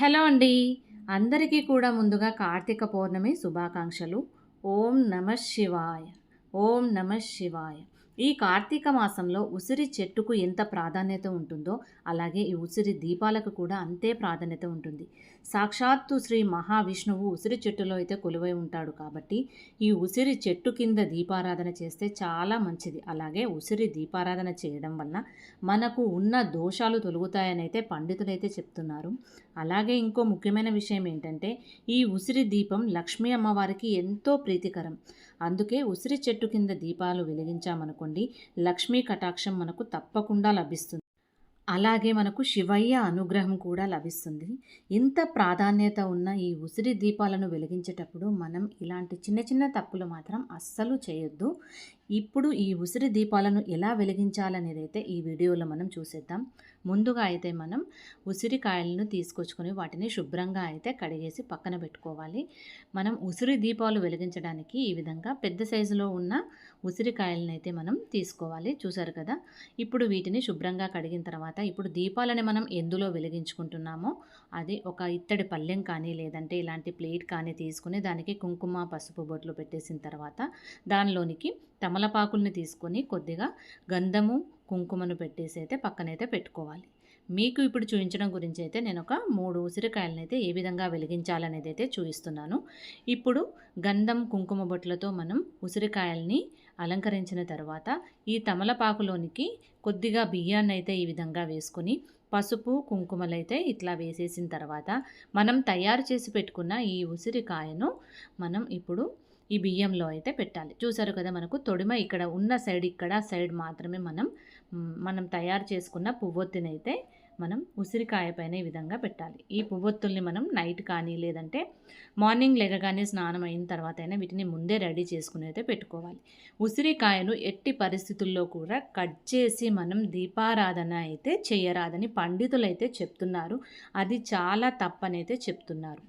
Hello అండి. అందరికీ కూడా ముందుగా కార్తీక పౌర్ణమి శుభాకాంక్షలు. ఓం నమ శివాయ. ఓం నమ శివాయ. ఈ కార్తీక మాసంలో ఉసిరి చెట్టుకు ఎంత ప్రాధాన్యత ఉంటుందో అలాగే ఈ ఉసిరి దీపాలకు కూడా అంతే ప్రాధాన్యత ఉంటుంది. సాక్షాత్తు శ్రీ మహావిష్ణువు ఉసిరి చెట్టులో అయితే కొలువై ఉంటాడు కాబట్టి ఈ ఉసిరి చెట్టు కింద దీపారాధన చేస్తే చాలా మంచిది. అలాగే ఉసిరి దీపారాధన చేయడం వల్ల మనకు ఉన్న దోషాలు తొలుగుతాయని అయితే పండితులైతే చెప్తున్నారు. అలాగే ఇంకో ముఖ్యమైన విషయం ఏంటంటే ఈ ఉసిరి దీపం లక్ష్మీ అమ్మవారికి ఎంతో ప్రీతికరం. అందుకే ఉసిరి చెట్టు కింద దీపాలు వెలిగించామనుకోండి లక్ష్మీ కటాక్షం మనకు తప్పకుండా లభిస్తుంది. అలాగే మనకు శివయ్య అనుగ్రహం కూడా లభిస్తుంది. ఇంత ప్రాధాన్యత ఉన్న ఈ ఉసిరి దీపాలను వెలిగించేటప్పుడు మనం ఇలాంటి చిన్న చిన్న తప్పులు మాత్రం అస్సలు చేయొద్దు. ఇప్పుడు ఈ ఉసిరి దీపాలను ఎలా వెలిగించాలనేదైతే ఈ వీడియోలో మనం చూసేద్దాం. ముందుగా అయితే మనం ఉసిరికాయలను తీసుకొచ్చుకొని వాటిని శుభ్రంగా అయితే కడిగేసి పక్కన పెట్టుకోవాలి. మనం ఉసిరి దీపాలు వెలిగించడానికి ఈ విధంగా పెద్ద సైజులో ఉన్న ఉసిరికాయలను అయితే మనం తీసుకోవాలి. చూసారు కదా? ఇప్పుడు వీటిని శుభ్రంగా కడిగిన తర్వాత ఇప్పుడు దీపాలని మనం ఎందులో వెలిగించుకుంటున్నామో అది ఒక ఇత్తడి పళ్ళెం కానీ లేదంటే ఇలాంటి ప్లేట్ కానీ తీసుకుని దానికి కుంకుమ పసుపు బొట్లు పెట్టేసిన తర్వాత దానిలోనికి తమలపాకుల్ని తీసుకొని కొద్దిగా గంధము కుంకుమను పెట్టేసి అయితే పక్కనైతే పెట్టుకోవాలి. మీకు ఇప్పుడు చూపించడం గురించి అయితే నేను ఒక మూడు ఉసిరికాయలను అయితే ఏ విధంగా వెలిగించాలనేది అయితే చూపిస్తున్నాను ఇప్పుడు గంధం కుంకుమ బొట్లతో మనం ఉసిరికాయల్ని అలంకరించిన తర్వాత ఈ తమలపాకులోనికి కొద్దిగా బియ్యాన్ని అయితే ఈ విధంగా వేసుకొని పసుపు కుంకుమలైతే ఇట్లా వేసేసిన తర్వాత మనం తయారు చేసి పెట్టుకున్న ఈ ఉసిరికాయను మనం ఇప్పుడు ఈ బియ్యంలో అయితే పెట్టాలి. చూసారు కదా మనకు తొడిమ ఇక్కడ ఉన్న సైడ్ ఇక్కడ సైడ్ మాత్రమే మనం మనం తయారు చేసుకున్న పువ్వొత్తిని అయితే మనం ఉసిరికాయ పైన ఈ విధంగా పెట్టాలి. ఈ పువ్వొత్తుల్ని మనం నైట్ కానీ లేదంటే మార్నింగ్ లేకగానే స్నానం అయిన తర్వాత అయినా వీటిని ముందే రెడీ చేసుకుని అయితే పెట్టుకోవాలి. ఉసిరికాయను ఎట్టి పరిస్థితుల్లో కూడా కట్ చేసి మనం దీపారాధన అయితే చేయరాదని పండితులు అయితే చెప్తున్నారు. అది చాలా తప్పనైతే చెప్తున్నారు.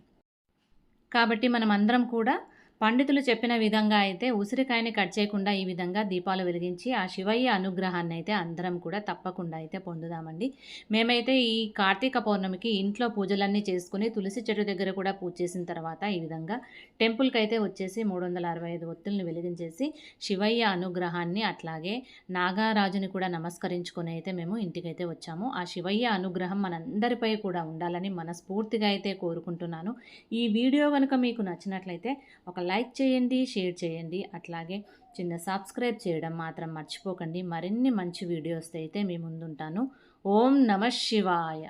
కాబట్టి మనం అందరం కూడా పండితులు చెప్పిన విధంగా అయితే ఉసిరికాయని కట్ చేయకుండా ఈ విధంగా దీపాలు వెలిగించి ఆ శివయ్య అనుగ్రహాన్ని అయితే అందరం కూడా తప్పకుండా అయితే పొందుదామండి. మేమైతే ఈ కార్తీక పౌర్ణమికి ఇంట్లో పూజలన్నీ చేసుకుని తులసి చెట్టు దగ్గర కూడా పూజ చేసిన తర్వాత ఈ విధంగా టెంపుల్కి అయితే వచ్చేసి మూడు వందల అరవై ఐదు ఒత్తుల్ని వెలిగించేసి శివయ్య అనుగ్రహాన్ని అట్లాగే నాగారాజుని కూడా నమస్కరించుకొని అయితే మేము ఇంటికైతే వచ్చాము. ఆ శివయ్య అనుగ్రహం మనందరిపై కూడా ఉండాలని మనస్ఫూర్తిగా అయితే కోరుకుంటున్నాను. ఈ వీడియో కనుక మీకు నచ్చినట్లయితే ఒక లైక్ చేయండి షేర్ చేయండి. అట్లాగే చిన్న సబ్స్క్రైబ్ చేయడం మాత్రం మర్చిపోకండి. మరిన్ని మంచి వీడియోస్ అయితే మీ ముందుంటాను. ఓం నమ శివాయ.